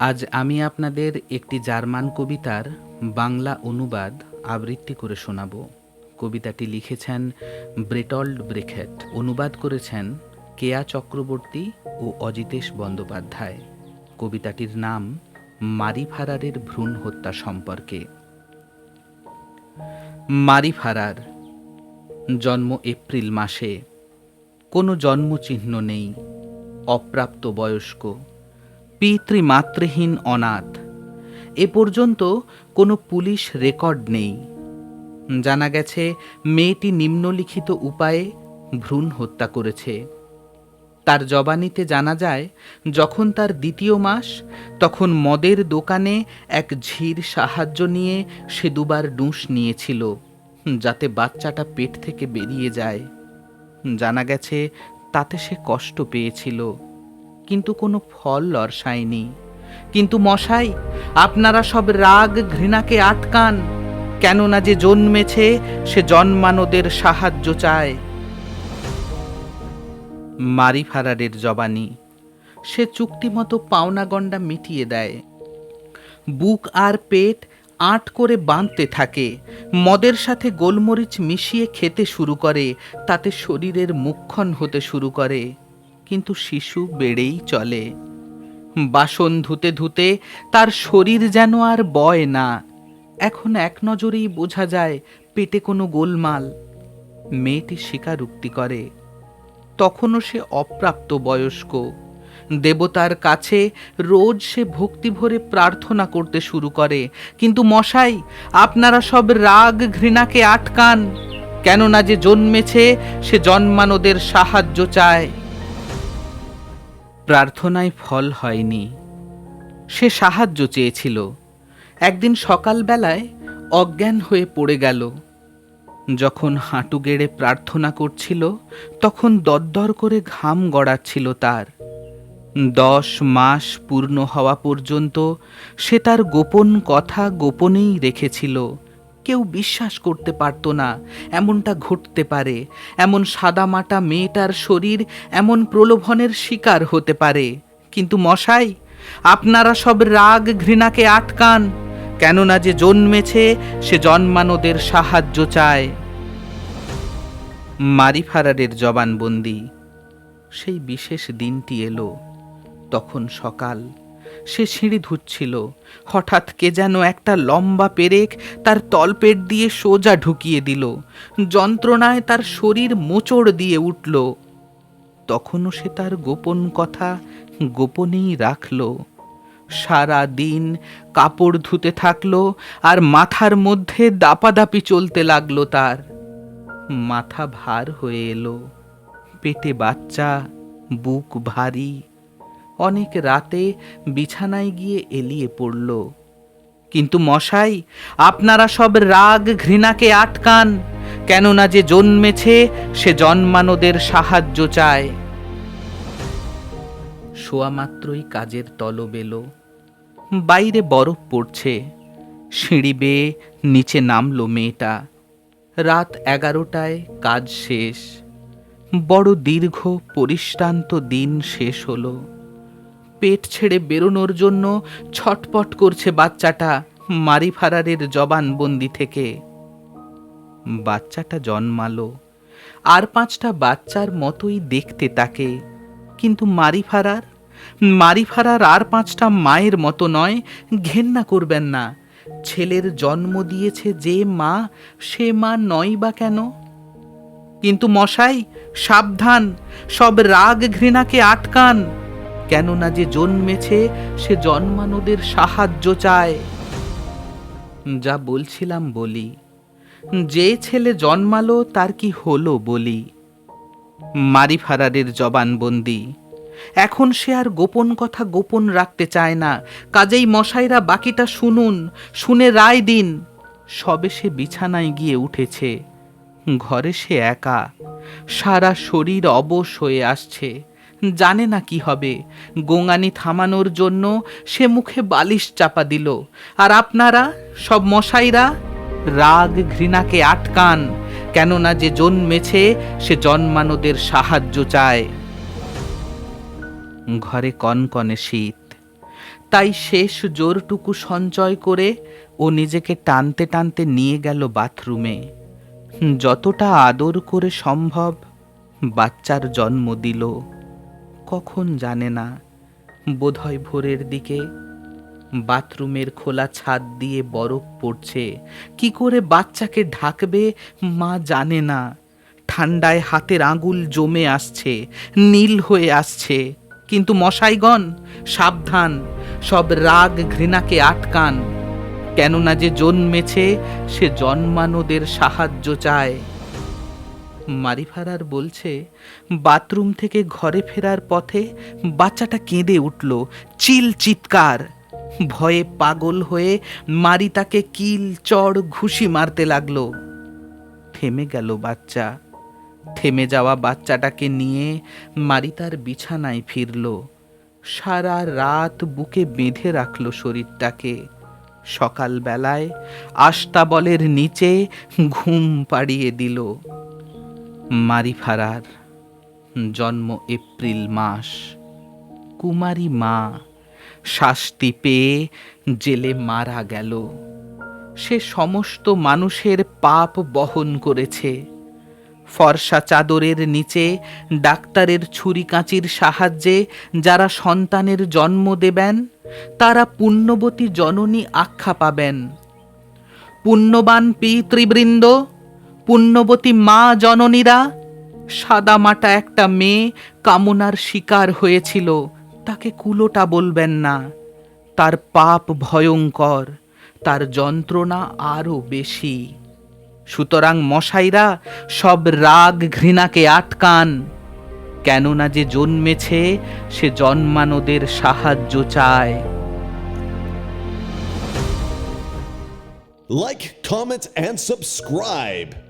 আজ আমি আপনাদের একটি জার্মান কবিতার বাংলা অনুবাদ আবৃত্তি করে শোনাব। কবিতাটি লিখেছেন ব্রেটল্ড ব্রেখেট। অনুবাদ করেছেন কেয়া চক্রবর্তী ও অজিতেশ বন্দ্যোপাধ্যায়। কবিতাটির নাম মারি ফারারের ভ্রূণ হত্যা সম্পর্কে। মারি ফারার জন্ম এপ্রিল মাসে। কোনো জন্মচিহ্ন নেই। অপ্রাপ্ত বয়স্ক পিতৃমাতৃহীন অনাথ। এ পর্যন্ত কোনো পুলিশ রেকর্ড নেই। জানা গেছে, মেয়েটি নিম্নলিখিত উপায়ে ভ্রূণ হত্যা করেছে। তার জবানিতে জানা যায়, যখন তার দ্বিতীয় মাস, তখন মদের দোকানে এক ঝির সাহায্য নিয়ে সে দুবার ডুঁস নিয়েছিল, যাতে বাচ্চাটা পেট থেকে বেরিয়ে যায়। জানা গেছে, তাতে সে কষ্ট পেয়েছিল। কিন্তু কোনো ফল লরসায়নি কিন্তু মশাই, আপনারা সব রাগ ঘৃণাকে আটকান, কেননা যে জন্মেছে, সে জন্মানোদের সাহায্য চায়। মারি ফারারের জবানি, সে চুক্তিমতো পাওনা গণ্ডা মিটিয়ে দেয়। বুক আর পেট আট করে বাঁধতে থাকে, মদের সাথে গোলমরিচ মিশিয়ে খেতে শুরু করে, তাতে শরীরের মুখক্ষণ হতে শুরু করে। কিন্তু শিশু বেড়েই চলে। বাসন ধুতে ধুতে তার শরীর যেন আর বয় না। এখন এক নজরেই বোঝা যায় পেটে কোনো গোলমাল। মেয়েটি স্বীকারোক্তি করে। তখনও সে অপ্রাপ্ত বয়স্ক। দেবতার কাছে রোজ সে ভক্তি ভরে প্রার্থনা করতে শুরু করে। কিন্তু মশাই, আপনারা সব রাগ ঘৃণাকে আটকান। কেননা যে জন্মেছে, সে জন্মানোদের সাহায্য চায়। প্রার্থনায় ফল হয়নি। সে সাহায্য চেয়েছিল। একদিন সকালবেলায় অজ্ঞান হয়ে পড়ে গেল। যখন হাঁটু গেড়ে প্রার্থনা করছিল, তখন দরদর করে ঘাম গড়াচ্ছিল তার। দশ মাস পূর্ণ হওয়া পর্যন্ত সে তার গোপন কথা গোপনেই রেখেছিল। কেউ বিশ্বাস করতে পারত না। এমনটা ঘটতে পারে। এমন সাদামাটা মেয়েটার শরীর, এমন প্রলোভনের শিকার হতে পারে। কিন্তু মশাই, আপনারা সব রাগ ঘৃণাকে আটকান। কেননা যে জন্মেছে, সে জন্মানোদের সাহায্য চায়। মারি ফারারের জবানবন্দি। সেই বিশেষ দিনটি এলো। তখন সকাল। সে সিঁড়ি ধুচ্ছিল। হঠাৎ কে যেন একটা লম্বা পেরেক তার তলপেট দিয়ে সোজা ঢুকিয়ে দিল। যন্ত্রণায় তার শরীর মোচড় দিয়ে উঠল। তখনও সে তার গোপন কথা গোপনেই রাখল। সারা দিন কাপড় ধুতে থাকল আর মাথার মধ্যে দাপাদাপি চলতে লাগল তার। মাথা ভার হয়ে এলো। পেটে বাচ্চা, বুক ভারী। অনেক রাতে বিছানায় গিয়ে এলিয়ে পড়ল। কিন্তু মশাই, আপনারা সব রাগ ঘৃণাকে আটকান, কেননা যে জন্মেছে সে জন্মানোদের সাহায্য চায়। শোয়া মাত্রই কাজের তলব এলো। বাইরে বরফ পড়ছে। সিঁড়ি বেয়ে নিচে নামলো মেয়েটা। রাত এগারোটায় কাজ শেষ। বড় দীর্ঘ পরিশ্রান্ত দিন শেষ হলো। পেট ছেড়ে বেরোনোর জন্য ছটপট করছে বাচ্চাটা মারি ফারারের জবানবন্দি থেকে। বাচ্চাটা জন্মালো। আর পাঁচটা বাচ্চার মতোই দেখতে তাকে। কিন্তু মারি ফারার মারি ফারার আর পাঁচটা মায়ের মতো নয়, ঘেন্না করবেন না। ছেলের জন্ম দিয়েছে যে মা, সে মা নয় বা কেন? কিন্তু মশাই, সাবধান, সব রাগ ঘৃণাকে আটকান। কেননা যে জন্মেছে, সে জন্মানোদের সাহায্য চায়। যা বলছিলাম বলি, যে ছেলে জন্মালো তার কি হলো বলি। মারি ফারারের জবানবন্দি, এখন সে আর গোপন কথা গোপন রাখতে চায় না। কাজেই মশাইরা বাকিটা শুনুন, শুনে রায় দিন। সবে সে বিছানায় গিয়ে উঠেছে, ঘরে সে একা, সারা শরীর অবশ হয়ে আসছে। জানে না কি হবে। গোঙানি থামানোর জন্য সে মুখে বালিশ চাপা দিল। আর আপনারা, সব মশাইরা, রাগ ঘৃণাকে আটকান, কেননা যে জন্মেছে, সে জন্মানোদের সাহায্য চায়। ঘরে কনকনে শীত। তাই শেষ জোরটুকু সঞ্চয় করে ও নিজেকে টানতে টানতে নিয়ে গেল বাথরুমে। যতটা আদর করে সম্ভব বাচ্চার জন্ম দিল। কখন জানে না। বোধহয় ভোরের দিকে বাথরুমের খোলা ছাদ দিয়ে বরফ পড়ছে। কি করে বাচ্চাকে ঢাকবে মা জানে না। ঠান্ডায় হাতের আঙুল জমে আসছে, নীল হয়ে আসছে। কিন্তু মশাইগণ, সাবধান, সব রাগ ঘৃণাকে আটকান। কেননা যে জন্মেছে, সে জন্মানোদের সাহায্য চায়। মারিফারার বলছে, বাথরুম থেকে ঘরে ফেরার পথে বাচ্চাটা কেঁদে উঠল। চিল চিৎকার। ভয়ে পাগল হয়ে মারি তাকে কিল, চড়, ঘুষি মারতে লাগল। থেমে গেল বাচ্চা। থেমে যাওয়া বাচ্চাটাকে নিয়ে মারি তার বিছানায় ফিরল। সারা রাত বুকে বেঁধে রাখল শরীরটাকে। সকালবেলায় আস্তাবলের নিচে ঘুম পাড়িয়ে দিল। মারিফারার জন্ম এপ্রিল মাস। কুমারী মা শাস্তি পেয়ে জেলে মারা গেল। সে সমস্ত মানুষের পাপ বহন করেছে। ফর্সা চাদরের নিচে ডাক্তারের ছুরি কাঁচির সাহায্যে যারা সন্তানের জন্ম দেবেন, তারা পুণ্যবতী জননী আখ্যা পাবেন। পুণ্যবান পিতৃবৃন্দ পুণ্যবতী মা জননীরা সাদামাটা একটা মেয়ে কামনার শিকার হয়েছিল তাকে কুলোটা বলবেন না। তার পাপ ভয়ঙ্কর তার যন্ত্রণা আরও বেশি। সুতরাং মশাইরা সব রাগ ঘৃণাকে আটকান কেননা যে জন্মেছে সে জন্মানোদের সাহায্য চায়। Like, comment, and subscribe.